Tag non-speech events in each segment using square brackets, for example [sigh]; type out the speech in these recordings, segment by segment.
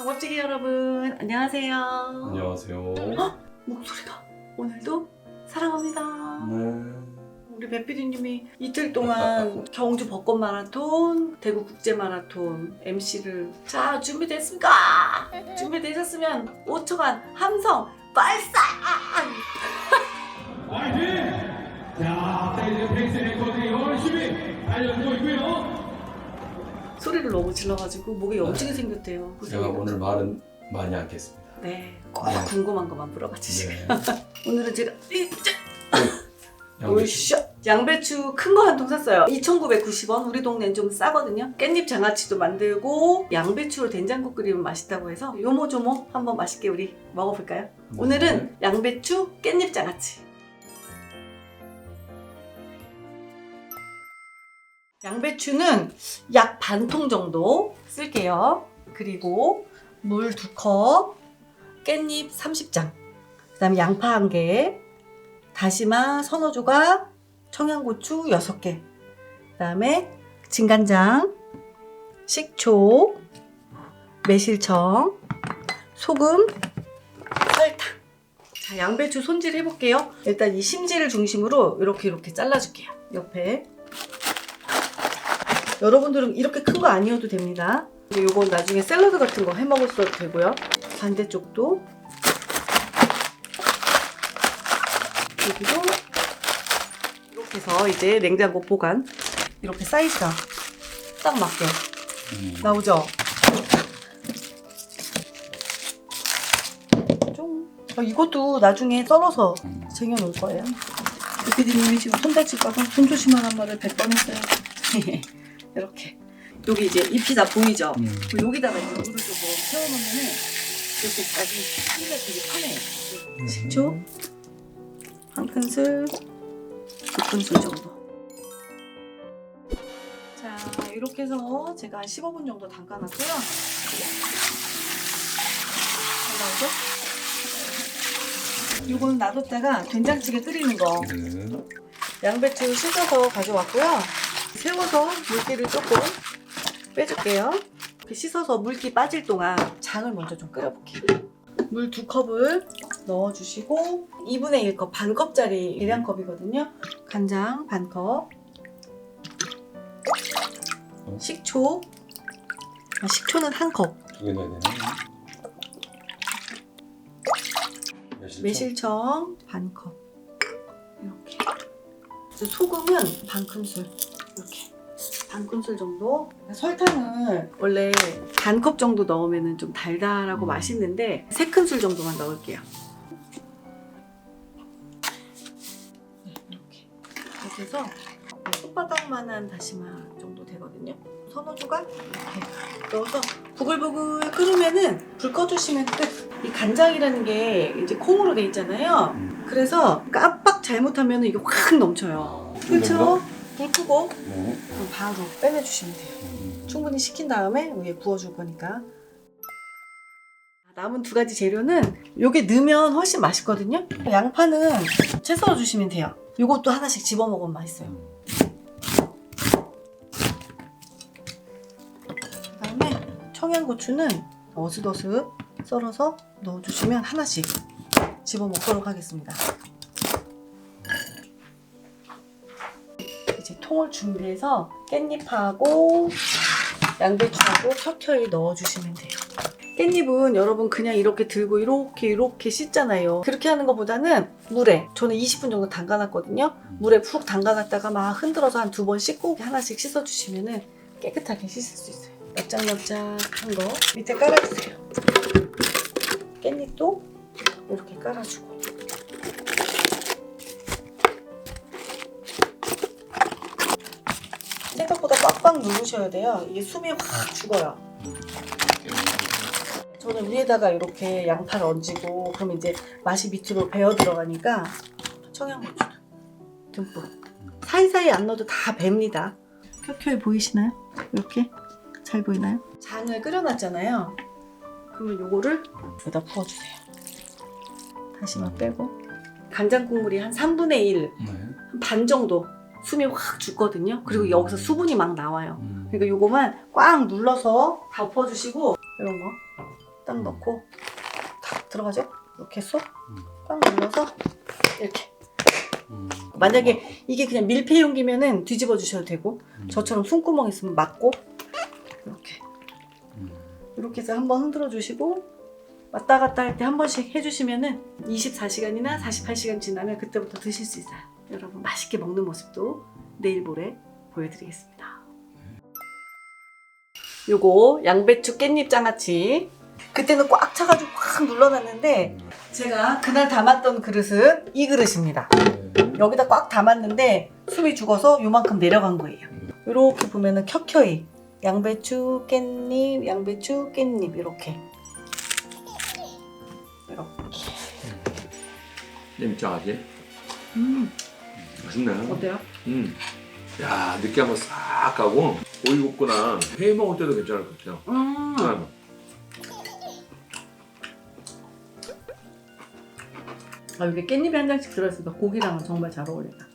동업지기 여러분 안녕하세요. 안녕하세요. 목소리가 오늘도 사랑합니다. 네. 우리 배피디님이 이틀 동안 [laughs] 경주 벚꽃 마라톤, 대구 국제 마라톤 MC를 자 준비됐습니까? 준비되셨으면 5초간 함성 발사! 화이팅! 자, 이제 페이스 레코드 열심히 달려주고 있고요. 소리를 너무 질러가지고 목에 염증이 생겼대요. 제가 오늘 말은 많이 않겠습니다. 네, 꼭 네. 궁금한 것만 물어봐 주시고요. 네. [laughs] 오늘은 제가 이- 양배추. 오이쇼! 양배추 큰 거 한 통 샀어요. 2,990원. 우리 동네는 좀 싸거든요. 깻잎 장아찌도 만들고 양배추로 된장국 끓이면 맛있다고 해서 요모조모 한번 맛있게 우리 먹어볼까요? 네. 오늘은 양배추 깻잎 장아찌. 양배추는 약 반 통 정도 쓸게요. 그리고 물두 컵, 깻잎 30장, 그 다음에 양파 한 개, 다시마 서너 조각, 청양고추 6개, 그 다음에 진간장, 식초, 매실청, 소금, 설탕. 자, 양배추 손질 해볼게요. 일단 이 심지를 중심으로 이렇게 이렇게 잘라줄게요. 옆에. 여러분들은 이렇게 큰 거 아니어도 됩니다. 이건 나중에 샐러드 같은 거 해 먹었어도 되고요. 반대쪽도 여기도 이렇게 해서 이제 냉장고 보관 이렇게 사이즈가 딱 맞게 음. 나오죠? 좀 어, 이것도 나중에 썰어서 음. 쟁여놓을 거예요. 대표님이 지금 손 다칠까봐 손 조심하란 말을 100번 했어요. [laughs] 이렇게 여기 이제 잎이 다 보이죠? 음. 여기다가 이제 물을 조금 채워놓으면은 이렇게 아주 하기가 되게 편해요. 식초 한 큰술, 두 큰술 정도. 자, 이렇게 해서 제가 한 15분 정도 담가놨고요. 잘 나오죠? 이거는 놔뒀다가 된장찌개 끓이는 거. 네. 양배추 씻어서 가져왔고요. 세워서 물기를 조금 빼줄게요. 씻어서 물기 빠질 동안 장을 먼저 좀 끓여볼게요. 물 두 컵을 넣어주시고 2분의 1컵, 반 컵짜리 계량컵이거든요. 간장 반 컵, 식초, 아, 식초는 한 컵, 두개 넣어야 되나? 매실청. 매실청 반 컵, 이렇게. 소금은 반 큰술, 이렇게. 반 큰술 정도. 설탕을 원래 반 컵 정도 넣으면 좀 달달하고 음. 맛있는데 세 큰술 정도만 넣을게요. 네, 이렇게. 이렇게 해서 손바닥만한 다시마 정도 되거든요. 서너 조각 이렇게 넣어서 부글부글 끓으면은 불 꺼주시면 끝. 이 간장이라는 게 이제 콩으로 돼 있잖아요. 음. 그래서 깜빡 잘못하면 이게 확 넘쳐요. 아, 그렇죠? 불 끄고 네. 그럼 바로 빼내주시면 돼요. 음. 충분히 식힌 다음에 위에 부어줄 거니까. 남은 두 가지 재료는 요게 넣으면 훨씬 맛있거든요. 양파는 채 썰어 주시면 돼요. 요것도 하나씩 집어 먹으면 맛있어요. 그다음에 청양고추는 어슷어슷 썰어서 넣어주시면 하나씩 집어 먹도록 하겠습니다. 통을 준비해서 깻잎하고 양배추하고 켜켜이 넣어주시면 돼요. 깻잎은 여러분 그냥 이렇게 들고 이렇게 이렇게 씻잖아요. 그렇게 하는 것보다는 물에 저는 20분 정도 담가놨거든요. 물에 푹 담가놨다가 막 흔들어서 한 두 번 씻고 하나씩 씻어주시면은 깨끗하게 씻을 수 있어요. 납작납작한 거 밑에 깔아주세요. 깻잎도 이렇게 깔아주고. 꽉꽉 누르셔야 돼요. 이게 숨이 확 죽어요. 저는 위에다가 이렇게 양파를 얹고 그러면 이제 맛이 밑으로 배어 들어가니까 청양고추 듬뿍 사이사이 안 넣어도 다 뱄니다. 켜켜이 보이시나요? 이렇게 잘 보이나요? 장을 끓여놨잖아요. 그러면 요거를 여기다 부어주세요. 다시마 빼고 간장 국물이 한 3분의 1, 네. 한반 정도 숨이 확 죽거든요. 그리고 음. 여기서 수분이 막 나와요. 음. 그러니까 요거만 꽉 눌러서 덮어주시고 이런 거 딱 넣고 탁 들어가죠? 이렇게 쏙 음. 꽉 눌러서 이렇게 음. 만약에 이게 그냥 밀폐 용기면은 뒤집어 주셔도 되고 음. 저처럼 손구멍 있으면 막고 이렇게 음. 이렇게 해서 한번 흔들어 주시고 왔다 갔다 할 때 한 번씩 해주시면은 24시간이나 48시간 지나면 그때부터 드실 수 있어요. 여러분 맛있게 먹는 모습도 내일 모레 보여드리겠습니다. 요거 양배추 깻잎 장아찌 그때는 꽉 차가지고 확 눌러놨는데 제가 그날 담았던 그릇은 이 그릇입니다. 네. 여기다 꽉 담았는데 숨이 죽어서 요만큼 내려간 거예요. 이렇게 보면은 켜켜이 양배추 깻잎 양배추 깻잎 이렇게 이렇게 찜장하지? 음 맛있네. 어때요? 음. 야, 느끼한 거 싹 가고, 오이 굽거나 회 먹을 때도 괜찮을 것 같아요. 음 아, 아, 이게 깻잎이 한 장씩 들어있으니까 고기랑은 정말 잘 어울린다.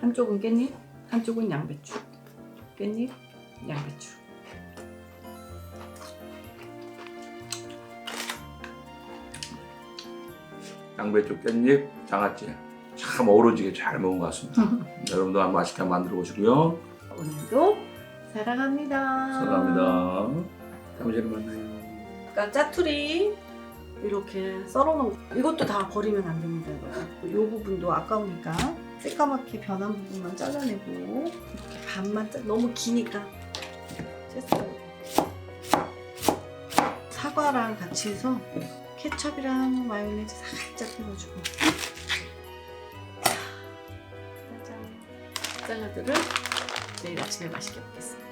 한쪽은 깻잎, 한쪽은 양배추. 깻잎, 양배추. 양배추, 깻잎, 장아찌. 참 어우러지게 잘 먹은 것 같습니다. [laughs] 여러분도 한번 맛있게 만들어 보시고요. 오늘도 사랑합니다. 사랑합니다. 다음 시간에 만나요. 그러니까 짜투리 이렇게 썰어놓은 거. 이것도 다 버리면 안 됩니다. 이거. 요 부분도 아까우니까 새까맣게 변한 부분만 잘라내고 이렇게 반만 짜 너무 기니까 쨌어요. 사과랑 같이 해서 케첩이랑 마요네즈 살짝 해가지고 짜장들을 내일 아침에 맛있게 먹겠습니다.